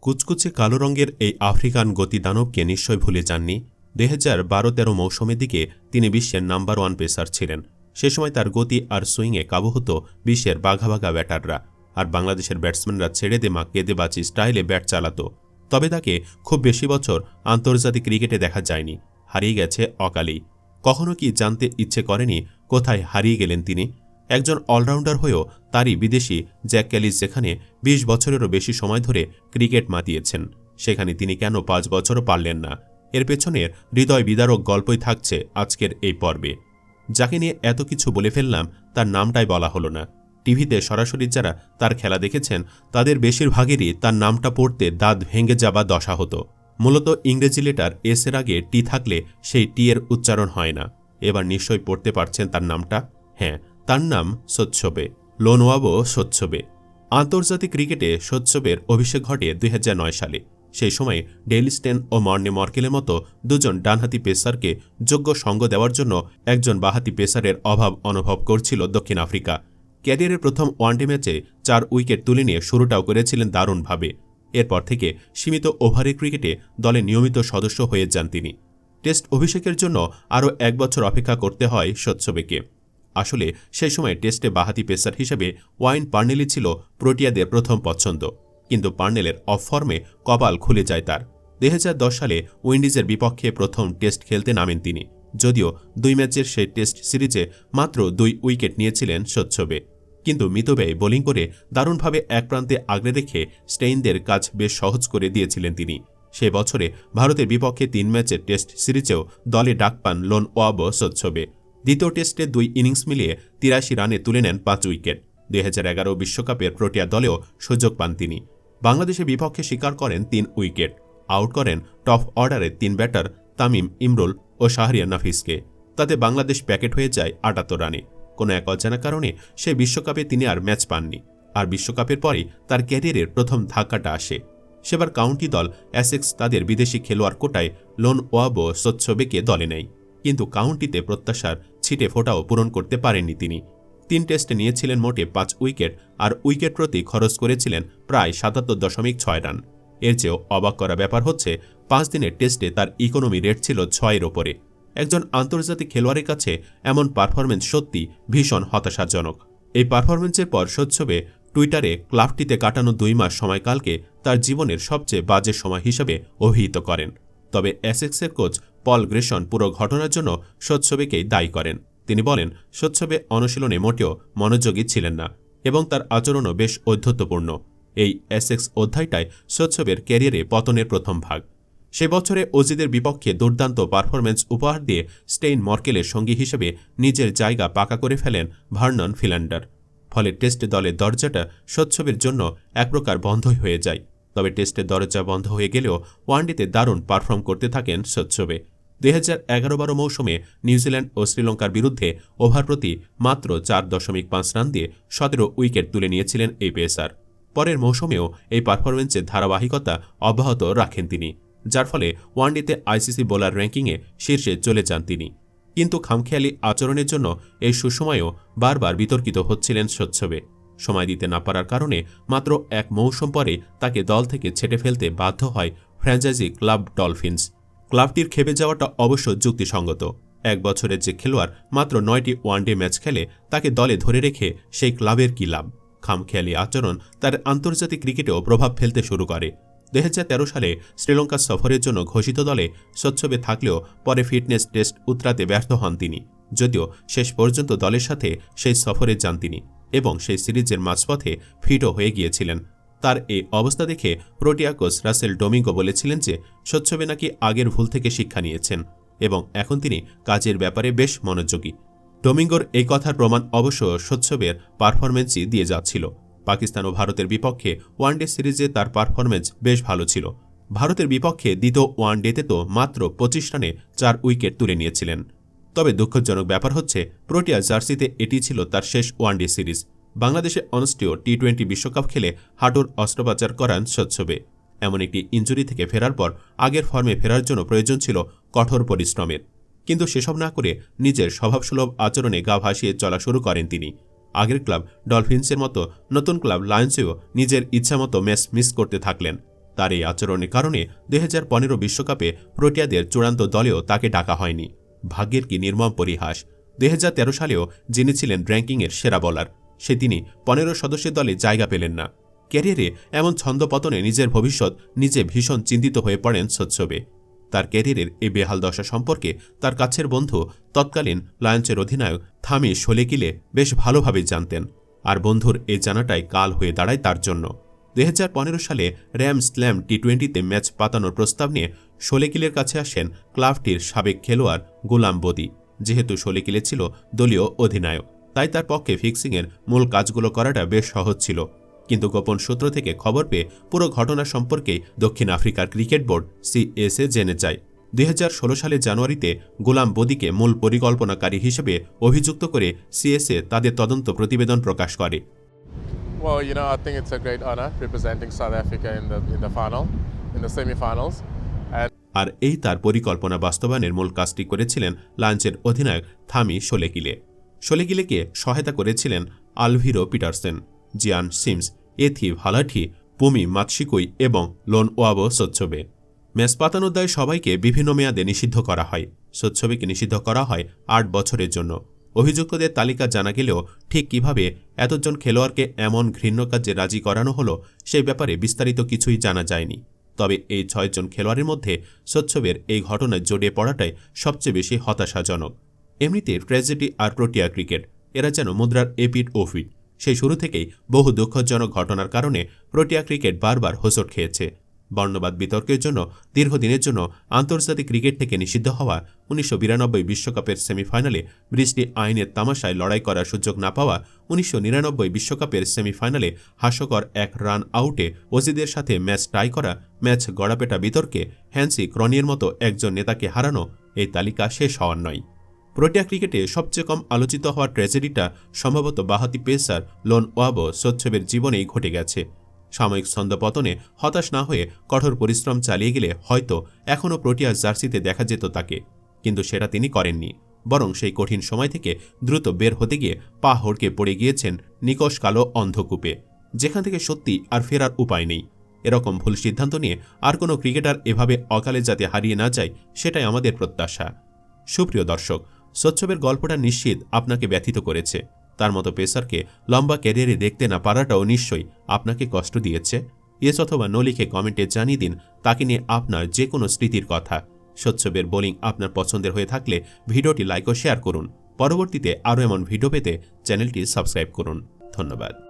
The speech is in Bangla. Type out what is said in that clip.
কুচকুচে কালো রঙের এই আফ্রিকান গতিদানবকে নিশ্চয় ভুলে যাননি। দুই হাজার বারো তেরো মৌসুমের দিকে তিনি বিশ্বের নাম্বার ওয়ান পেসার ছিলেন। সে সময় তার গতি আর সুইংয়ে কাবু হতো বিশ্বের বাঘা বাঘা ব্যাটাররা। আর বাংলাদেশের ব্যাটসম্যানরা ছেড়ে দেমা কেঁদেবাচি স্টাইলে ব্যাট চালাতো। তবে তাকে খুব বেশি বছর আন্তর্জাতিক ক্রিকেটে দেখা যায়নি। হারিয়ে গেছে অকালেই। কখনো কি জানতে ইচ্ছে করেনি কোথায় হারিয়ে গেলেন তিনি? একজন অলরাউন্ডার হয়েও তারই বিদেশি জ্যাক ক্যালিস যেখানে ২০ বছরেরও বেশি সময় ধরে ক্রিকেট মাতিয়েছেন। সেখানে তিনি কেন পাঁচ বছরও পারলেন না? এর পেছনের হৃদয় বিদারক গল্পই থাকছে আজকের এই পর্বে। যাকে নিয়ে এত কিছু বলে ফেললাম, তার নামটাই বলা হলো না। টিভিতে সরাসরি যারা তার খেলা দেখেছেন, তাদের বেশিরভাগেরই তার নামটা পড়তে দাঁত ভেঙে যাবা দশা হতো। মূলত ইংরেজি লেটার এস এর আগে টি থাকলে সেই টি এর উচ্চারণ হয় না। এবার নিশ্চয়ই পড়তে পারছেন তার নামটা? হ্যাঁ তার নাম সোচ্ছবে লোনওয়াবো সোচ্ছবে আন্তর্জাতিক ক্রিকেটে সোচ্ছবের অভিষেক ঘটে দুই হাজার নয় সালে। সেই সময় ডেইলি স্টেন ও মর্নে মর্কেলের মতো দুজন ডানহাতি পেসারকে যোগ্য সঙ্গ দেওয়ার জন্য একজন বাহাতি পেসারের অভাব অনুভব করছিল দক্ষিণ আফ্রিকা। ক্যারিয়ারের প্রথম ওয়ানডে ম্যাচে চার উইকেট তুলে নিয়ে শুরুটাও করেছিলেন দারুণভাবে। এরপর থেকে সীমিত ওভারের ক্রিকেটে দলে নিয়মিত সদস্য হয়ে যান তিনি। টেস্ট অভিষেকের জন্য আরও এক বছর অপেক্ষা করতে হয় সচ্ছবেকে আসলে সেই সময় টেস্টে বাহাতি পেসার হিসেবে ওয়াইন পার্নেলি ছিল প্রোটিয়াদের প্রথম পছন্দ। কিন্তু পার্নেলের অফ ফর্মে কপাল খুলে যায় তার। দুই হাজার দশ সালে উইন্ডিজের বিপক্ষে প্রথম টেস্ট খেলতে নামেন তিনি। যদিও দুই ম্যাচের সেই টেস্ট সিরিজে মাত্র দুই উইকেট নিয়েছিলেন স্বচ্ছবে কিন্তু মিতব্যয় বোলিং করে দারুণভাবে এক প্রান্তে আগলে রেখে স্টেইনদের কাজ বেশ সহজ করে দিয়েছিলেন তিনি। সে বছরে ভারতের বিপক্ষে তিন ম্যাচের টেস্ট সিরিজেও দলে ডাক পান লোন ওয়াব স্বচ্ছবে দ্বিতীয় টেস্টে দুই ইনিংস মিলিয়ে তিরাশি রানে তুলে নেন পাঁচ উইকেট। দুই বিশ্বকাপের প্রোটিয়া দলেও সুযোগ পান তিনি। বাংলাদেশের বিপক্ষে স্বীকার করেন তিন উইকেট। আউট করেন টপ অর্ডারের তিন ব্যাটার তামিম, ইমরুল ও শাহরিয়া নাফিসকে। তাতে বাংলাদেশ প্যাকেট হয়ে যায় আটাত্তর রানে। কোনো এক অজানা কারণে সে বিশ্বকাপে তিনি আর ম্যাচ পাননি। আর বিশ্বকাপের পরেই তার ক্যারিয়ারের প্রথম ধাক্কাটা আসে। সেবার কাউন্টি দল অ্যাসেক্স তাদের বিদেশি খেলোয়াড় কোটায় লোন ওয়াবো স্বচ্ছবেকে দলে নেয়। কিন্তু কাউন্টিতে প্রত্যাশার ছিটে ফোটাও পূরণ করতে পারেননি তিনি। তিন টেস্টে নিয়েছিলেন মোটে পাঁচ উইকেট আর উইকেট প্রতি খরচ করেছিলেন প্রায় সাতাত্তর দশমিক ছয় রান। এর চেয়েও অবাক করা ব্যাপার হচ্ছে, পাঁচ দিনের টেস্টে তার ইকোনমি রেট ছিল ছয়ের ওপরে। একজন আন্তর্জাতিক খেলোয়াড়ের কাছে এমন পারফরমেন্স সত্যি ভীষণ হতাশাজনক। এই পারফরমেন্সের পর সচ্ছবে টুইটারে ক্লাবটিতে কাটানো দুই মাস সময়কালকে তার জীবনের সবচেয়ে বাজে সময় হিসেবে অভিহিত করেন। তবে অ্যাসেক্সের কোচ পল গ্রেশন পুরো ঘটনার জন্য সচ্ছবেকেই দায়ী করেন। তিনি বলেন সচ্ছবে অনুশীলনে মোটেও মনোযোগী ছিলেন না এবং তার আচরণও বেশ ঔদ্ধত্যপূর্ণ এই এসএক্স অধ্যায়টায় সচ্ছবের ক্যারিয়ারে পতনের প্রথম ভাগ। সে বছরে অজিদের বিপক্ষে দুর্দান্ত পারফরমেন্স উপহার দিয়ে স্টেইন মর্কেলের সঙ্গী হিসেবে নিজের জায়গা পাকা করে ফেলেন ভার্নন ফিল্যান্ডার ফলে টেস্ট দলের দরজাটা সচ্ছবের জন্য এক প্রকার বন্ধই হয়ে যায়। তবে টেস্টের দরজা বন্ধ হয়ে গেলেও ওয়ানডেতে দারুণ পারফর্ম করতে থাকেন সচ্ছবে দুই হাজার এগারো বারো মৌসুমে নিউজিল্যান্ড ও শ্রীলঙ্কার বিরুদ্ধে ওভার প্রতি মাত্র চার দশমিক পাঁচ রান দিয়ে সতেরো উইকেট তুলে নিয়েছিলেন এই পেসার। পরের মৌসুমেও এই পারফরমেন্সের ধারাবাহিকতা অব্যাহত রাখেন তিনি, যার ফলে ওয়ানডেতে আইসিসি বোলার র্যাঙ্কিংয়ে শীর্ষে চলে যান তিনি। কিন্তু খামখেয়ালি আচরণের জন্য এই সুসময়েও বারবার বিতর্কিত হচ্ছিলেন স্বচ্ছবে সময় দিতে না পারার কারণে মাত্র এক মৌসুম পরে তাকে দল থেকে ছেটে ফেলতে বাধ্য হয় ফ্র্যাঞ্চাইজি ক্লাব ডলফিন্স। ক্লাবটির খেপে যাওয়াটা অবশ্য যুক্তিসঙ্গত। এক বছরের যে খেলোয়াড় মাত্র নয়টি ওয়ানডে ম্যাচ খেলে, তাকে দলে ধরে রেখে সেই ক্লাবের কী লাভ? খামখেয়ালি আচরণ তার আন্তর্জাতিক ক্রিকেটেও প্রভাব ফেলতে শুরু করে। দু হাজার তেরো সালে শ্রীলঙ্কা সফরের জন্য ঘোষিত দলে স্বচ্ছবে থাকলেও পরে ফিটনেস টেস্ট উতরাতে ব্যর্থ হন তিনি। যদিও শেষ পর্যন্ত দলের সাথে সেই সফরে যান তিনি এবং সেই সিরিজের মাঝপথে ফিটও হয়ে গিয়েছিলেন। তার এই অবস্থা দেখে প্রোটিয়াকোস রাসেল ডোমিঙ্গো বলেছিলেন যে স্বচ্ছবে নাকি আগের ভুল থেকে শিক্ষা নিয়েছেন এবং এখন তিনি কাজের ব্যাপারে বেশ মনোযোগী। ডোমিঙ্গোর এই কথার প্রমাণ অবশ্য স্বচ্ছবের পারফরমেন্সই দিয়ে যাচ্ছিল। পাকিস্তান ও ভারতের বিপক্ষে ওয়ানডে সিরিজে তার পারফরমেন্স বেশ ভালো ছিল। ভারতের বিপক্ষে দ্বিতীয় ওয়ানডেতে তো মাত্র পঁচিশ রানে চার উইকেট তুলে নিয়েছিলেন। তবে দুঃখজনক ব্যাপার হচ্ছে, প্রোটিয়া জার্সিতে এটি ছিল তার শেষ ওয়ানডে সিরিজ। বাংলাদেশে অনুষ্ঠেয় টি টোয়েন্টি বিশ্বকাপ খেলে হাঁটুর অস্ত্রোপচার করান স্বচ্ছবে এমন একটি ইঞ্জুরি থেকে ফেরার পর আগের ফর্মে ফেরার জন্য প্রয়োজন ছিল কঠোর পরিশ্রমের। কিন্তু সেসব না করে নিজের স্বভাবসুলভ আচরণে গা ভাসিয়ে চলা শুরু করেন তিনি। আগের ক্লাব ডলফিন্সের মতো নতুন ক্লাব লায়ন্সেও নিজের ইচ্ছামতো ম্যাচ মিস করতে থাকলেন। তার এই আচরণের কারণে দুই বিশ্বকাপে প্রোটিয়াদের চূড়ান্ত দলেও তাকে ডাকা হয়নি। ভাগ্যের কি নির্মম পরিহাস। দুই হাজার তেরো সালেও যিনি ছিলেন র্যাঙ্কিংয়ের সেরা বলার। সে তিনি পনেরো সদস্যের দলে জায়গা পেলেন না। ক্যারিয়ারে এমন ছন্দপতনে নিজের ভবিষ্যৎ নিজে ভীষণ চিন্তিত হয়ে পড়েন সচ্ছবে তার ক্যারিয়ারের এই বেহাল দশা সম্পর্কে তার কাছের বন্ধু, তৎকালীন লায়ন্সের অধিনায়ক থামি শোলেকিলে বেশ ভালোভাবেই জানতেন। আর বন্ধুর এ জানাটাই কাল হয়ে দাঁড়ায় তার জন্য। দু হাজার পনেরো সালে র্যাম স্ল্যাম টি টোয়েন্টিতে ম্যাচ পাতানোর প্রস্তাব নিয়ে শোলেকিলের কাছে আসেন ক্লাবটির সাবেক খেলোয়াড় গোলাম বদি। যেহেতু শোলেকিলে ছিল দলীয় অধিনায়ক। তাই তার পক্ষে ফিক্সিংয়ের মূল কাজগুলো করাটা বেশ সহজ ছিল। কিন্তু গোপন সূত্র থেকে খবর পেয়ে পুরো ঘটনা সম্পর্কে দক্ষিণ আফ্রিকার ক্রিকেট বোর্ড সিএসএ জেনে যায়। দুই হাজার ষোলো সালের জানুয়ারিতে গোলাম বদিকে মূল পরিকল্পনাকারী হিসেবে অভিযুক্ত করে সিএসএ তাদের তদন্ত প্রতিবেদন প্রকাশ করে। Well, you know, I think it's a great honor representing South Africa in the in the final, in the semi-finals, আর এই তার পরিকল্পনা বাস্তবায়নের মূল কাজটি করেছিলেন লাঞ্চের অধিনায়ক থামি শোলেকিলে। শোলেকিলেকে সহায়তা করেছিলেন Alviro Petersen, Zian Sims, Athi ভালাঠি, পুমি মাতসিকুই এবং লোন ওয়াবো সচ্ছবে ম্যাচ পাতানোর দায় সবাইকে বিভিন্ন মেয়াদে নিষিদ্ধ করা হয়। সচ্ছবিকে নিষিদ্ধ করা হয় আট বছরের জন্য। অভিযুক্তদের তালিকা জানা গেলেও ঠিক কীভাবে এতজন খেলোয়াড়কে এমন ঘৃণ্য কাজে রাজি করানো হলো সেই ব্যাপারে বিস্তারিত কিছুই জানা যায়নি। তবে এই ছয়জন খেলোয়াড়ের মধ্যে সচ্ছবের এই ঘটনায় জড়িয়ে পড়াটাই সবচেয়ে বেশি হতাশাজনক। এমনিতে ট্র্যাজেডি আর প্রোটিয়া ক্রিকেট, এরা যেন মুদ্রার এপিট ওফিট সেই শুরু থেকেই বহু দুঃখজনক ঘটনার কারণে প্রোটিয়া ক্রিকেট বারবার হোঁচট খেয়েছে। বর্ণবাদ বিতর্কের জন্য, দীর্ঘদিনের জন্য আন্তর্জাতিক ক্রিকেট থেকে নিষিদ্ধ হওয়া উনিশশো বিশ্বকাপের সেমিফাইনালে বৃষ্টি আইনের তামাশায় লড়াই করার সুযোগ না পাওয়া উনিশশো বিশ্বকাপের সেমিফাইনালে হাস্যকর এক রান আউটে ওজিদের সাথে ম্যাচ টাই করা, ম্যাচ গড়াপেটা বিতর্কে হ্যান্সি ক্রনিয়ের মতো একজন নেতাকে হারানো এই তালিকা শেষ হওয়ার নয়। প্রোটিয়া ক্রিকেটে সবচেয়ে কম আলোচিত হওয়া ট্র্যাজেডিটা সম্ভবত বাহাতি পেসার লোন ওয়াবো সচ্ছবের জীবনেই ঘটে গেছে। সাময়িক ছন্দপতনে হতাশ না হয়ে কঠোর পরিশ্রম চালিয়ে গেলে হয়তো এখনও প্রোটিয়া জার্সিতে দেখা যেত তাকে, কিন্তু সেটা তিনি করেননি, বরং সেই কঠিন সময় থেকে দ্রুত বের হতে গিয়ে পা হড়কে পড়ে গিয়েছেন নিকশ কালো অন্ধকূপে, যেখান থেকে সত্যি আর ফেরার উপায় নেই। এরকম ভুল সিদ্ধান্ত নিয়ে আর কোনো ক্রিকেটার এভাবে অকালে যাতে হারিয়ে না যায়, সেটাই আমাদের প্রত্যাশা। সুপ্রিয় দর্শক সচ্ছবের গল্পটা নিশ্চিত আপনাকে ব্যথিত করেছে। তার মতো পেসারকে লম্বা ক্যারিয়ারে দেখতে না পারাটাও নিশ্চয়ই আপনাকে কষ্ট দিয়েছে। ইয়েস অথবা নো লিখে কমেন্টে জানিয়ে দিন তাকে নিয়ে আপনার যে কোনো স্মৃতির কথা। সচ্ছবের বোলিং আপনার পছন্দের হয়ে থাকলে ভিডিওটি লাইক ও শেয়ার করুন। পরবর্তীতে আরও এমন ভিডিও পেতে চ্যানেলটি সাবস্ক্রাইব করুন। ধন্যবাদ।